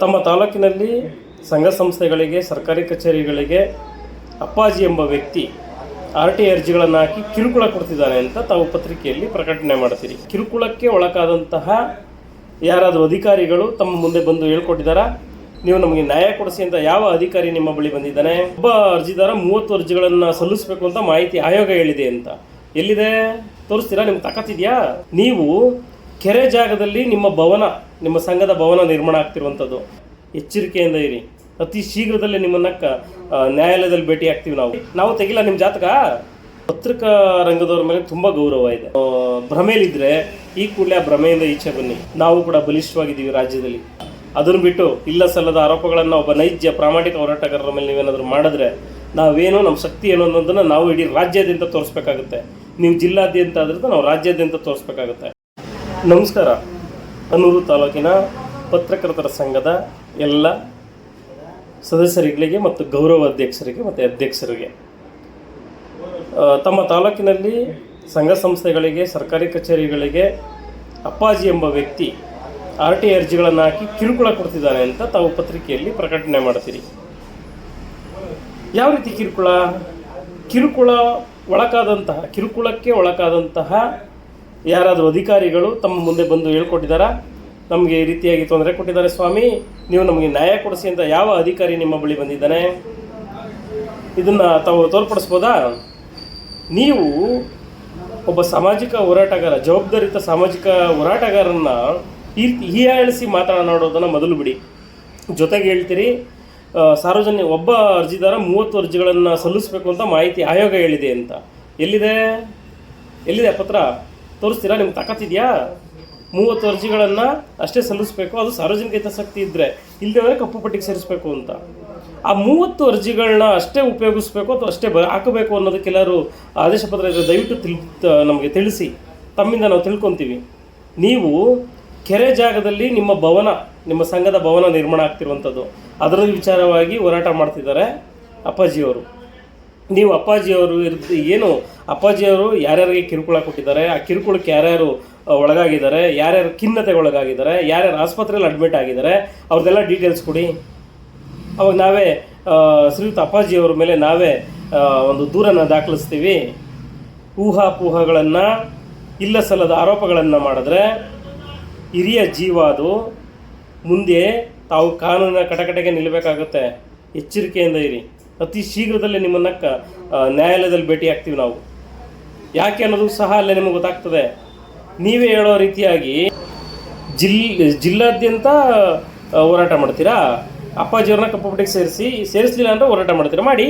ತಮ್ಮ ತಾಲೂಕಿನಲ್ಲಿ ಸಂಘ ಸಂಸ್ಥೆಗಳಿಗೆ, ಸರ್ಕಾರಿ ಕಚೇರಿಗಳಿಗೆ ಅಪ್ಪಾಜಿ ಎಂಬ ವ್ಯಕ್ತಿ ಆರ್ ಟಿ ಅರ್ಜಿಗಳನ್ನು ಹಾಕಿ ಕಿರುಕುಳ ಕೊಡ್ತಿದ್ದಾನೆ ಅಂತ ತಾವು ಪತ್ರಿಕೆಯಲ್ಲಿ ಪ್ರಕಟಣೆ ಮಾಡ್ತೀರಿ. ಕಿರುಕುಳಕ್ಕೆ ಒಳಗಾದಂತಹ ಯಾರಾದರೂ ಅಧಿಕಾರಿಗಳು ತಮ್ಮ ಮುಂದೆ ಬಂದು ಹೇಳ್ಕೊಟ್ಟಿದ್ದಾರಾ? ನೀವು ನಮಗೆ ನ್ಯಾಯ ಕೊಡಿಸಿ ಅಂತ ಯಾವ ಅಧಿಕಾರಿ ನಿಮ್ಮ ಬಳಿ ಬಂದಿದ್ದಾನೆ? ಒಬ್ಬ ಅರ್ಜಿದಾರ ಮೂವತ್ತು ಅರ್ಜಿಗಳನ್ನು ಸಲ್ಲಿಸಬೇಕು ಅಂತ ಮಾಹಿತಿ ಆಯೋಗ ಹೇಳಿದೆ ಅಂತ. ಎಲ್ಲಿದೆ? ತೋರಿಸ್ತೀರಾ? ನಿಮ್ಗೆ ತಾಕತ್ತಿದೆಯಾ ನೀವು ಕೆರೆ ಜಾಗದಲ್ಲಿ ನಿಮ್ಮ ಭವನ, ನಿಮ್ಮ ಸಂಘದ ಭವನ ನಿರ್ಮಾಣ ಆಗ್ತಿರುವಂಥದ್ದು. ಎಚ್ಚರಿಕೆಯಿಂದ ಇರಿ. ಅತಿ ಶೀಘ್ರದಲ್ಲೇ ನಿಮ್ಮನ್ನ ನ್ಯಾಯಾಲಯದಲ್ಲಿ ಭೇಟಿ ಆಗ್ತೀವಿ ನಾವು. ನಾವು ತೆಗಿಲ್ಲ ನಿಮ್ಮ ಜಾತಕ? ಪತ್ರಿಕಾ ರಂಗದವ್ರ ಮೇಲೆ ತುಂಬಾ ಗೌರವ ಇದೆ. ಭ್ರಮೇಲಿದ್ರೆ ಈ ಕೂಡಲೇ ಆ ಭ್ರಮೆಯಿಂದ ಈಚೆ ಬನ್ನಿ. ನಾವು ಕೂಡ ಬಲಿಷ್ಠವಾಗಿದ್ದೀವಿ ರಾಜ್ಯದಲ್ಲಿ. ಅದನ್ನು ಬಿಟ್ಟು ಇಲ್ಲ ಸಲ್ಲದ ಆರೋಪಗಳನ್ನು ಒಬ್ಬ ನೈಜ, ಪ್ರಾಮಾಣಿಕ ಹೋರಾಟಗಾರರ ಮೇಲೆ ನೀವೇನಾದರೂ ಮಾಡಿದ್ರೆ ನಾವೇನು ನಮ್ಮ ಶಕ್ತಿ ಏನು ಅನ್ನೋದನ್ನು ನಾವು ಇಡೀ ರಾಜ್ಯಾದ್ಯಂತ ತೋರಿಸ್ಬೇಕಾಗುತ್ತೆ. ನೀವು ಜಿಲ್ಲಾದ್ಯಂತ ಆದ್ರೆ ನಾವು ರಾಜ್ಯಾದ್ಯಂತ ತೋರಿಸ್ಬೇಕಾಗುತ್ತೆ. ನಮಸ್ಕಾರ. ಅನೂರು ತಾಲೂಕಿನ ಪತ್ರಕರ್ತರ ಸಂಘದ ಎಲ್ಲ ಸದಸ್ಯರುಗಳಿಗೆ ಮತ್ತು ಗೌರವ ಅಧ್ಯಕ್ಷರಿಗೆ ಮತ್ತು ಅಧ್ಯಕ್ಷರಿಗೆ. ತಮ್ಮ ತಾಲೂಕಿನಲ್ಲಿ ಸಂಘ ಸಂಸ್ಥೆಗಳಿಗೆ, ಸರ್ಕಾರಿ ಕಚೇರಿಗಳಿಗೆ ಅಪ್ಪಾಜಿ ಎಂಬ ವ್ಯಕ್ತಿ ಆರ್ ಟಿ ಅರ್ಜಿಗಳನ್ನು ಹಾಕಿ ಕಿರುಕುಳ ಕೊಡ್ತಿದ್ದಾನೆ ಅಂತ ತಾವು ಪತ್ರಿಕೆಯಲ್ಲಿ ಪ್ರಕಟಣೆ ಮಾಡ್ತೀರಿ. ಯಾವ ರೀತಿ ಕಿರುಕುಳ? ಕಿರುಕುಳ ಒಳಗಾದಂತಹ ಕಿರುಕುಳಕ್ಕೆ ಒಳಗಾದಂತಹ ಯಾರಾದರೂ ಅಧಿಕಾರಿಗಳು ತಮ್ಮ ಮುಂದೆ ಬಂದು ಹೇಳ್ಕೊಟ್ಟಿದ್ದಾರಾ? ನಮಗೆ ಈ ರೀತಿಯಾಗಿ ತೊಂದರೆ ಕೊಟ್ಟಿದ್ದಾರೆ ಸ್ವಾಮಿ. ನೀವು ನಮಗೆ ನ್ಯಾಯ ಕೊಡಿಸಿ ಅಂತ ಯಾವ ಅಧಿಕಾರಿ ನಿಮ್ಮ ಬಳಿ ಬಂದಿದ್ದಾನೆ? ಇದನ್ನು ತಾವು ತೋರ್ಪಡಿಸ್ಬೋದಾ? ನೀವು ಒಬ್ಬ ಸಾಮಾಜಿಕ ಹೋರಾಟಗಾರ ಜವಾಬ್ದಾರಿತ ಸಾಮಾಜಿಕ ಹೋರಾಟಗಾರನ್ನ ಈ ಹೀಯಾಳಿಸಿ ಮಾತನಾಡೋದನ್ನು ಮೊದಲು ಬಿಡಿ. ಜೊತೆಗೆ ಹೇಳ್ತೀರಿ ಸಾರ್ವಜನಿಕ ಒಬ್ಬ ಅರ್ಜಿದಾರ ಮೂವತ್ತು ಅರ್ಜಿಗಳನ್ನು ಸಲ್ಲಿಸಬೇಕು ಅಂತ ಮಾಹಿತಿ ಆಯೋಗ ಹೇಳಿದೆ ಅಂತ. ಎಲ್ಲಿದೆ? ಎಲ್ಲಿದೆ ಪತ್ರ? ತೋರಿಸ್ತೀರಾ? ನಿಮ್ಗೆ ತಾಕತ್ತಿದೆಯಾ? ಮೂವತ್ತು ಅರ್ಜಿಗಳನ್ನು ಅಷ್ಟೇ ಸಲ್ಲಿಸಬೇಕು, ಅದು ಸಾರ್ವಜನಿಕ ಹಿತಾಸಕ್ತಿ ಇದ್ದರೆ ಇಲ್ಲದೇ ಕಪ್ಪು ಪಟ್ಟಿಗೆ ಸೇರಿಸಬೇಕು ಅಂತ. ಆ ಮೂವತ್ತು ಅರ್ಜಿಗಳನ್ನ ಅಷ್ಟೇ ಉಪಯೋಗಿಸ್ಬೇಕು ಅಥವಾ ಅಷ್ಟೇ ಬ ಹಾಕಬೇಕು ಅನ್ನೋದಕ್ಕೆಲ್ಲರೂ ಆದೇಶ ಪತ್ರ ಇದ್ರೆ ದಯವಿಟ್ಟು ತಿಳ್ ನಮಗೆ ತಿಳಿಸಿ. ತಮ್ಮಿಂದ ನಾವು ತಿಳ್ಕೊತೀವಿ. ನೀವು ಕೆರೆ ಜಾಗದಲ್ಲಿ ನಿಮ್ಮ ಭವನ, ನಿಮ್ಮ ಸಂಘದ ಭವನ ನಿರ್ಮಾಣ ಆಗ್ತಿರುವಂಥದ್ದು. ಅದರ ವಿಚಾರವಾಗಿ ಹೋರಾಟ ಮಾಡ್ತಿದ್ದಾರೆ ಅಪ್ಪಾಜಿಯವರು. ನೀವು ಅಪ್ಪಾಜಿಯವರು ಇರ್ದು ಏನು ಅಪ್ಪಾಜಿಯವರು ಯಾರ್ಯಾರಿಗೆ ಕಿರುಕುಳ ಕೊಟ್ಟಿದ್ದಾರೆ, ಆ ಕಿರುಕುಳಕ್ಕೆ ಯಾರ್ಯಾರು ಒಳಗಾಗಿದ್ದಾರೆ, ಯಾರ್ಯಾರು ಖಿನ್ನತೆಗೆ ಒಳಗಾಗಿದ್ದಾರೆ, ಯಾರ್ಯಾರು ಆಸ್ಪತ್ರೆಯಲ್ಲಿ ಅಡ್ಮಿಟ್ ಆಗಿದ್ದಾರೆ, ಅವ್ರದ್ದೆಲ್ಲ ಡೀಟೇಲ್ಸ್ ಕೊಡಿ. ಅವಾಗ ನಾವೇ ಶ್ರೀಯುತ ಅಪ್ಪಾಜಿಯವ್ರ ಮೇಲೆ ನಾವೇ ಒಂದು ದೂರನ್ನು ದಾಖಲಿಸ್ತೀವಿ. ಊಹಾಪೂಹಗಳನ್ನು ಇಲ್ಲ ಸಲ್ಲದ ಆರೋಪಗಳನ್ನು ಮಾಡಿದ್ರೆ ಹಿರಿಯ ಜೀವ ಅದು. ಮುಂದೆ ತಾವು ಕಾನೂನಿನ ಕಟಕಟೆಗೆ ನಿಲ್ಲಬೇಕಾಗುತ್ತೆ. ಎಚ್ಚರಿಕೆಯಿಂದ ಇರಿ. ಅತಿ ಶೀಘ್ರದಲ್ಲೇ ನಿಮ್ಮನ್ನು ನ್ಯಾಯಾಲಯದಲ್ಲಿ ಭೇಟಿ ಆಗ್ತೀವಿ ನಾವು. ಯಾಕೆ ಅನ್ನೋದು ಸಹ ಅಲ್ಲೇ ನಿಮಗೆ ಗೊತ್ತಾಗ್ತದೆ. ನೀವೇ ಹೇಳೋ ರೀತಿಯಾಗಿ ಜಿಲ್, ಜಿಲ್ಲಾದ್ಯಂತ ಹೋರಾಟ ಮಾಡ್ತೀರಾ? ಅಪ್ಪಾಜಿಯವ್ರನ್ನ ಕಪ್ಪು ಪಟ್ಟಿಗೆ ಸೇರಿಸಿ, ಸೇರಿಸಲಿಲ್ಲ ಅಂದರೆ ಹೋರಾಟ ಮಾಡ್ತೀರಾ? ಮಾಡಿ.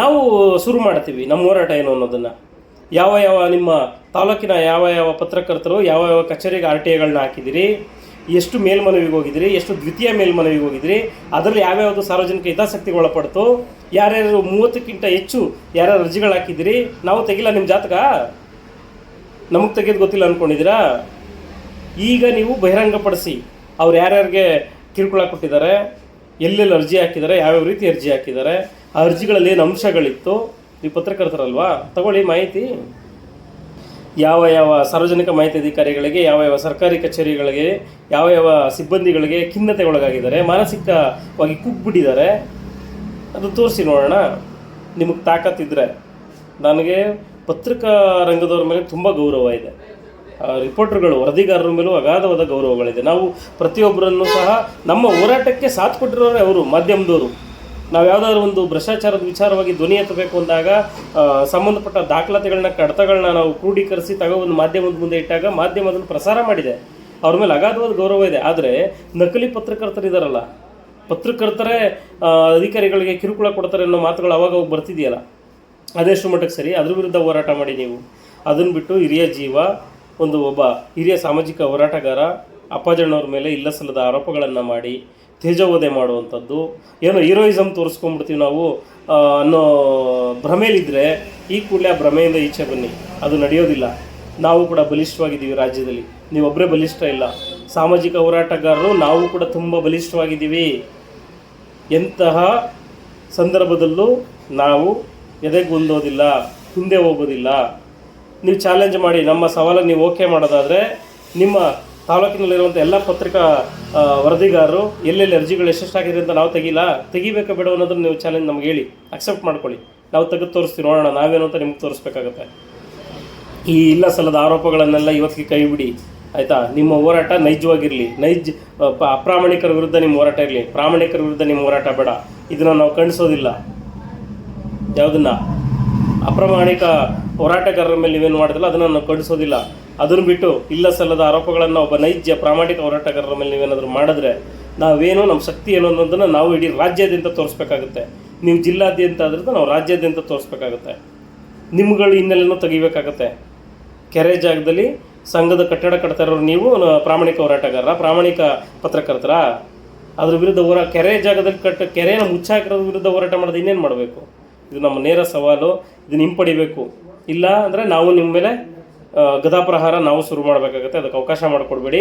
ನಾವು ಶುರು ಮಾಡ್ತೀವಿ ನಮ್ಮ ಹೋರಾಟ ಏನು ಅನ್ನೋದನ್ನು. ಯಾವ ಯಾವ ನಿಮ್ಮ ತಾಲೂಕಿನ ಯಾವ ಯಾವ ಪತ್ರಕರ್ತರು, ಯಾವ ಯಾವ ಕಚೇರಿಗೆ ಆರ್ ಟಿ ಐಗಳನ್ನ ಹಾಕಿದಿರಿ ಎಷ್ಟು ಮೇಲ್ಮನವಿಗೆ ಹೋಗಿದ್ರಿ, ಎಷ್ಟು ದ್ವಿತೀಯ ಮೇಲ್ಮನವಿಗೆ ಹೋಗಿದ್ರಿ, ಅದರಲ್ಲಿ ಯಾವ್ಯಾವುದು ಸಾರ್ವಜನಿಕ ಹಿತಾಸಕ್ತಿಗೆ ಒಳಪಡ್ತು ಯಾರ್ಯಾರು ಮೂವತ್ತಕ್ಕಿಂತ ಹೆಚ್ಚು ಯಾರ್ಯಾರು ಅರ್ಜಿಗಳು ಹಾಕಿದಿರಿ, ನಾವು ತೆಗಿಲ್ಲ ನಿಮ್ಮ ಜಾತಕ? ನಮಗೆ ತೆಗೆದು ಗೊತ್ತಿಲ್ಲ ಅಂದ್ಕೊಂಡಿದ್ದೀರಾ ಈಗ ನೀವು ಬಹಿರಂಗಪಡಿಸಿ, ಅವ್ರು ಯಾರ್ಯಾರಿಗೆ ಕಿರುಕುಳ ಕೊಟ್ಟಿದ್ದಾರೆ, ಎಲ್ಲೆಲ್ಲಿ ಅರ್ಜಿ ಹಾಕಿದ್ದಾರೆ, ಯಾವ್ಯಾವ ರೀತಿ ಅರ್ಜಿ ಹಾಕಿದ್ದಾರೆ, ಆ ಅರ್ಜಿಗಳಲ್ಲಿ ಏನು ಅಂಶಗಳಿತ್ತು, ನೀವು ಪತ್ರಕರ್ತರಲ್ವಾ? ತಗೊಳ್ಳಿ ಮಾಹಿತಿ. ಯಾವ ಯಾವ ಸಾರ್ವಜನಿಕ ಮಾಹಿತಿ ಅಧಿಕಾರಿಗಳಿಗೆ, ಯಾವ ಯಾವ ಸರ್ಕಾರಿ ಕಚೇರಿಗಳಿಗೆ, ಯಾವ ಯಾವ ಸಿಬ್ಬಂದಿಗಳಿಗೆ ಖಿನ್ನತೆಗೊಳಗಾಗಿದ್ದಾರೆ ಮಾನಸಿಕವಾಗಿ ಕುಗ್ಬಿಟ್ಟಿದ್ದಾರೆ, ಅದು ತೋರಿಸಿ ನೋಡೋಣ. ನಿಮಗೆ ತಾಕತ್ತಿದ್ರೆ ನನಗೆ ಪತ್ರಿಕಾ ರಂಗದವ್ರ ಮೇಲೆ ತುಂಬ ಗೌರವ ಇದೆ. ರಿಪೋರ್ಟರ್ಗಳು, ವರದಿಗಾರರ ಮೇಲೂ ಅಗಾಧವಾದ ಗೌರವಗಳಿದೆ. ನಾವು ಪ್ರತಿಯೊಬ್ಬರನ್ನು ಸಹ ನಮ್ಮ ಹೋರಾಟಕ್ಕೆ ಸಾಥ್ ಕೊಟ್ಟಿರೋರೇ ಅವರು, ಮಾಧ್ಯಮದವರು. ನಾವು ಯಾವುದಾದ್ರು ಒಂದು ಭ್ರಷ್ಟಾಚಾರದ ವಿಚಾರವಾಗಿ ಧ್ವನಿ ಎತ್ತಬೇಕು ಅಂದಾಗ ಸಂಬಂಧಪಟ್ಟ ದಾಖಲಾತಿಗಳನ್ನ ಕಡತಗಳನ್ನ ನಾವು ಕ್ರೋಢೀಕರಿಸಿ ಒಂದು ಮಾಧ್ಯಮದ ಮುಂದೆ ಇಟ್ಟಾಗ ಮಾಧ್ಯಮ ಅದನ್ನು ಪ್ರಸಾರ ಮಾಡಿದೆ. ಅವ್ರ ಮೇಲೆ ಅಗಾಧವಾದ ಗೌರವ ಇದೆ. ಆದರೆ ನಕಲಿ ಪತ್ರಕರ್ತರೇ ಆ, ಅಧಿಕಾರಿಗಳಿಗೆ ಕಿರುಕುಳ ಕೊಡ್ತಾರೆ ಅನ್ನೋ ಮಾತುಗಳು ಅವಾಗ ಬರ್ತಿದೆಯಲ್ಲ. ಅದೆಷ್ಟು ಮಟ್ಟಕ್ಕೆ ಸರಿ ಅದ್ರ ವಿರುದ್ಧ ಹೋರಾಟ ಮಾಡಿ ನೀವು. ಅದನ್ನು ಬಿಟ್ಟು ಹಿರಿಯ ಜೀವ ಒಂದು ಒಬ್ಬ ಹಿರಿಯ ಸಾಮಾಜಿಕ ಹೋರಾಟಗಾರ ಅಪ್ಪಾಜಣ್ಣವ್ರ ಮೇಲೆ ಇಲ್ಲ ಸಲ್ಲದ ಆರೋಪಗಳನ್ನು ಮಾಡಿ ತೇಜೋವಧೆ ಮಾಡುವಂಥದ್ದು. ಏನೋ ಹೀರೋಯಿಸಮ್ ತೋರಿಸ್ಕೊಂಡ್ಬಿಡ್ತೀವಿ ನಾವು. ಅನ್ನೋ ಭ್ರಮೇಲಿದ್ದರೆ ಈ ಕೂಡಲೇ ಆ ಭ್ರಮೆಯಿಂದ ಈಚೆ ಬನ್ನಿ. ಅದು ನಡೆಯೋದಿಲ್ಲ. ನಾವು ಕೂಡ ಬಲಿಷ್ಠವಾಗಿದ್ದೀವಿ ರಾಜ್ಯದಲ್ಲಿ. ನೀವೊಬ್ಬರೇ ಬಲಿಷ್ಠ ಇಲ್ಲ. ಸಾಮಾಜಿಕ ಹೋರಾಟಗಾರರು ನಾವು ಕೂಡ ತುಂಬ ಬಲಿಷ್ಠವಾಗಿದ್ದೀವಿ. ಎಂತಹ ಸಂದರ್ಭದಲ್ಲೂ ನಾವು ಎದೆಗುಂದೋದಿಲ್ಲ ಹಿಂದೆ ಹೋಗೋದಿಲ್ಲ. ನೀವು ಚಾಲೆಂಜ್ ಮಾಡಿ, ನಮ್ಮ ಸವಾಲನ್ನು ನೀವು ಓಕೆ ಮಾಡೋದಾದರೆ ನಿಮ್ಮ ತಾಲೂಕಿನಲ್ಲಿರುವಂಥ ಎಲ್ಲ ಪತ್ರಿಕಾ ವರದಿಗಾರರು ಎಲ್ಲೆಲ್ಲಿ ಅರ್ಜಿಗಳು ಎಷ್ಟೆಷ್ಟಾಗಿದೆ ಅಂತ ನಾವು ತೆಗಿಲ್ಲ ತೆಗಿಬೇಕಾ ಬೇಡ ಅನ್ನೋದನ್ನು ನೀವು ಚಾಲೆಂಜ್ ನಮ್ಗೆ ಹೇಳಿ ಅಕ್ಸೆಪ್ಟ್ ಮಾಡ್ಕೊಳ್ಳಿ. ನಾವು ತೆಗೆದು ತೋರಿಸ್ತೀವಿ, ನೋಡೋಣ, ನಾವೇನು ಅಂತ ನಿಮ್ಗೆ ತೋರಿಸ್ಬೇಕಾಗತ್ತೆ. ಈ ಇಲ್ಲ ಸಲ್ಲದ ಆರೋಪಗಳನ್ನೆಲ್ಲ ಇವತ್ತಿಗೆ ಕೈ ಬಿಡಿ, ಆಯಿತಾ? ನಿಮ್ಮ ಹೋರಾಟ ನೈಜವಾಗಿರಲಿ, ನೈಜ ಅಪ್ರಾಮಾಣಿಕರ ವಿರುದ್ಧ ನಿಮ್ಮ ಹೋರಾಟ ಇರಲಿ. ಪ್ರಾಮಾಣಿಕರ ವಿರುದ್ಧ ನಿಮ್ಮ ಹೋರಾಟ ಬೇಡ. ಇದನ್ನು ನಾವು ಖಂಡಿಸೋದಿಲ್ಲ. ಯಾವುದನ್ನು? ಅಪ್ರಾಮಾಣಿಕ ಹೋರಾಟಗಾರರ ಮೇಲೆ ನೀವೇನು ಮಾಡಿದ್ರಲ್ಲ ಅದನ್ನು ನಾವು ಖಂಡಿಸೋದಿಲ್ಲ. ಅದನ್ನು ಬಿಟ್ಟು ಇಲ್ಲ ಸಲ್ಲದ ಆರೋಪಗಳನ್ನು ಒಬ್ಬ ನೈಜ ಪ್ರಾಮಾಣಿಕ ಹೋರಾಟಗಾರರ ಮೇಲೆ ನೀವೇನಾದರೂ ಮಾಡಿದ್ರೆ ನಾವೇನು ನಮ್ಮ ಶಕ್ತಿ ಏನು ಅನ್ನೋದನ್ನು ನಾವು ಇಡೀ ರಾಜ್ಯಾದ್ಯಂತ ತೋರಿಸ್ಬೇಕಾಗುತ್ತೆ. ನೀವು ಜಿಲ್ಲಾದ್ಯಂತ ಆದ್ರೂ ನಾವು ರಾಜ್ಯಾದ್ಯಂತ ತೋರಿಸ್ಬೇಕಾಗುತ್ತೆ. ನಿಮ್ಗಳು ಹಿನ್ನೆಲೆನೂ ತೆಗಿಬೇಕಾಗತ್ತೆ. ಕೆರೆ ಜಾಗದಲ್ಲಿ ಸಂಘದ ಕಟ್ಟಡ ಕಟ್ತಾ ನೀವು ಪ್ರಾಮಾಣಿಕ ಹೋರಾಟಗಾರ ಪ್ರಾಮಾಣಿಕ ಪತ್ರಕರ್ತರ? ಅದ್ರ ವಿರುದ್ಧ ಹೋರಾ, ಕೆರೆ ಜಾಗದಲ್ಲಿ ಕಟ್ಟ, ಕೆರೆನ ಮುಚ್ಚಾಕಿರೋದ್ರ ವಿರುದ್ಧ ಹೋರಾಟ ಮಾಡೋದು ಇನ್ನೇನು ಮಾಡಬೇಕು? ಇದು ನಮ್ಮ ನೇರ ಸವಾಲು, ಇದನ್ನ ಹಿಂಪಡಿಬೇಕು. ಇಲ್ಲ ಅಂದರೆ ನಾವು ನಿಮ್ಮ ಮೇಲೆ ಗದಾಪ್ರಹಾರ ನಾವು ಶುರು ಮಾಡಬೇಕಾಗುತ್ತೆ. ಅದಕ್ಕೆ ಅವಕಾಶ ಮಾಡಿಕೊಡ್ಬೇಡಿ.